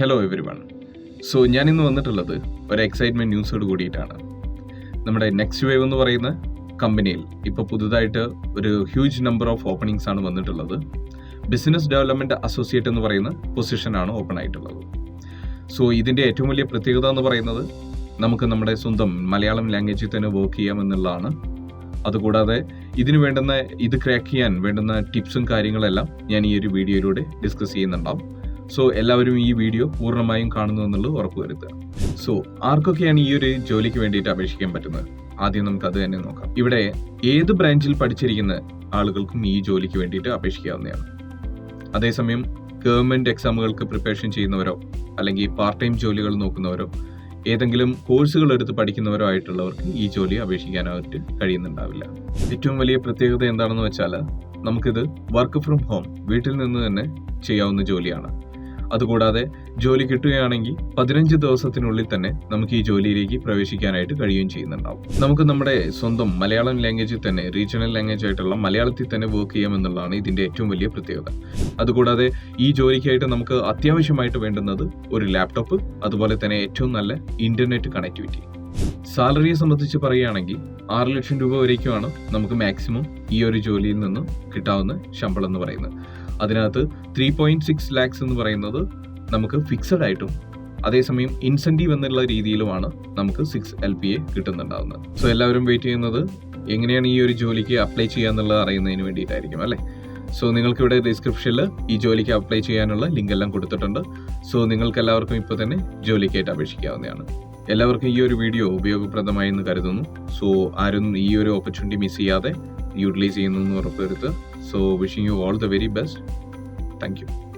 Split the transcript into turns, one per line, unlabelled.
Hello every one so ഞാനിന്ന് വന്നിട്ടുള്ളത് ഒരു എക്സൈറ്റ്മെന്റ് ന്യൂസോട് കൂടിയിട്ടാണ്. നമ്മുടെ നെക്സ്റ്റ് വേവ് എന്ന് പറയുന്ന കമ്പനിയിൽ ഇപ്പോൾ പുതുതായിട്ട് ഒരു ഹ്യൂജ് നമ്പർ ഓഫ് ഓപ്പണിങ്സ് ആണ് വന്നിട്ടുള്ളത്. ബിസിനസ് ഡെവലപ്മെന്റ് അസോസിയേറ്റ് എന്ന് പറയുന്ന പൊസിഷനാണ് ഓപ്പൺ ആയിട്ടുള്ളത്. സോ ഇതിന്റെ ഏറ്റവും വലിയ പ്രത്യേകത എന്ന് പറയുന്നത് നമുക്ക് നമ്മുടെ സ്വന്തം മലയാളം ലാംഗ്വേജിൽ തന്നെ വർക്ക് ചെയ്യാമെന്നുള്ളതാണ് അതുകൂടാതെ ഇതിന് വേണ്ടുന്ന ഇത് ക്രാക്ക് ചെയ്യാൻ വേണ്ടുന്ന ടിപ്സും കാര്യങ്ങളെല്ലാം ഞാൻ ഈ ഒരു വീഡിയോയിലൂടെ ഡിസ്കസ് ചെയ്യുന്നുണ്ടാവും. സോ എല്ലാവരും ഈ വീഡിയോ പൂർണമായും കാണുന്നു എന്നുള്ളത് ഉറപ്പുവരുത്തുക. സോ ആർക്കൊക്കെയാണ് ഈ ഒരു ജോലിക്ക് വേണ്ടിയിട്ട് അപേക്ഷിക്കാൻ പറ്റുന്നത്? ആദ്യം നമുക്ക് അത് തന്നെ നോക്കാം. ഇവിടെ ഏത് ബ്രാഞ്ചിൽ പഠിച്ചിരിക്കുന്ന ആളുകൾക്കും ഈ ജോലിക്ക് വേണ്ടിയിട്ട് അപേക്ഷിക്കാവുന്നതാണ്. അതേസമയം ഗവൺമെന്റ് എക്സാമുകൾക്ക് പ്രിപ്പറേഷൻ ചെയ്യുന്നവരോ അല്ലെങ്കിൽ പാർട്ട് ടൈം ജോലികൾ നോക്കുന്നവരോ ഏതെങ്കിലും കോഴ്സുകൾ എടുത്ത് പഠിക്കുന്നവരോ ആയിട്ടുള്ളവർക്ക് ഈ ജോലി അപേക്ഷിക്കാനായിട്ട് കഴിയുന്നുണ്ടാവില്ല. ഏറ്റവും വലിയ പ്രത്യേകത എന്താണെന്ന് വെച്ചാൽ നമുക്കിത് വർക്ക് ഫ്രം ഹോം വീട്ടിൽ നിന്ന് തന്നെ ചെയ്യാവുന്ന ജോലിയാണ്. അതുകൂടാതെ ജോലി കിട്ടുകയാണെങ്കിൽ പതിനഞ്ച് ദിവസത്തിനുള്ളിൽ തന്നെ നമുക്ക് ഈ ജോലിയിലേക്ക് പ്രവേശിക്കാനായിട്ട് കഴിയുകയും ചെയ്യുന്നുണ്ടാവും. നമുക്ക് നമ്മുടെ സ്വന്തം മലയാളം ലാംഗ്വേജിൽ തന്നെ റീജിയണൽ ലാംഗ്വേജ് ആയിട്ടുള്ള മലയാളത്തിൽ തന്നെ വർക്ക് ചെയ്യാമെന്നുള്ളതാണ് ഇതിന്റെ ഏറ്റവും വലിയ പ്രത്യേകത. അതുകൂടാതെ ഈ ജോലിക്കായിട്ട് നമുക്ക് അത്യാവശ്യമായിട്ട് വേണ്ടുന്നത് ഒരു ലാപ്ടോപ്പ് അതുപോലെ തന്നെ ഏറ്റവും നല്ല ഇന്റർനെറ്റ് കണക്ടിവിറ്റി സാലറിയെ സംബന്ധിച്ച് പറയുകയാണെങ്കിൽ ആറ് ലക്ഷം രൂപ വരേക്കുമാണ് നമുക്ക് മാക്സിമം ഈ ഒരു ജോലിയിൽ നിന്ന് കിട്ടാവുന്ന ശമ്പളം എന്ന് പറയുന്നത്. അതിനകത്ത് ത്രീ പോയിന്റ് സിക്സ് ലാക്സ് എന്ന് പറയുന്നത് നമുക്ക് ഫിക്സഡ് ആയിട്ടും അതേസമയം ഇൻസെന്റീവ് എന്നുള്ള രീതിയിലുമാണ് നമുക്ക് സിക്സ് എൽ പി എ കിട്ടുന്നുണ്ടാവുന്നത്. സോ എല്ലാവരും വെയിറ്റ് ചെയ്യുന്നത് എങ്ങനെയാണ് ഈ ഒരു ജോലിക്ക് അപ്ലൈ ചെയ്യുക എന്നുള്ളത് അറിയുന്നതിന് വേണ്ടിയിട്ടായിരിക്കും അല്ലേ? സോ നിങ്ങൾക്ക് ഇവിടെ ഡിസ്ക്രിപ്ഷനിൽ ഈ ജോലിക്ക് അപ്ലൈ ചെയ്യാനുള്ള ലിങ്ക് എല്ലാം കൊടുത്തിട്ടുണ്ട്. സോ നിങ്ങൾക്ക് എല്ലാവർക്കും ഇപ്പോൾ തന്നെ ജോലിക്കായിട്ട് അപേക്ഷിക്കാവുന്നതാണ്. എല്ലാവർക്കും ഈ ഒരു വീഡിയോ ഉപയോഗപ്രദമായി എന്ന് കരുതുന്നു. സോ ആരും ഈ ഒരു ഓപ്പർച്യൂണിറ്റി മിസ് ചെയ്യാതെ യൂട്ടിലൈസ് ചെയ്യുന്നു എന്ന് ഉറപ്പുവരുത്തുക. So, wishing you all the very best. Thank you.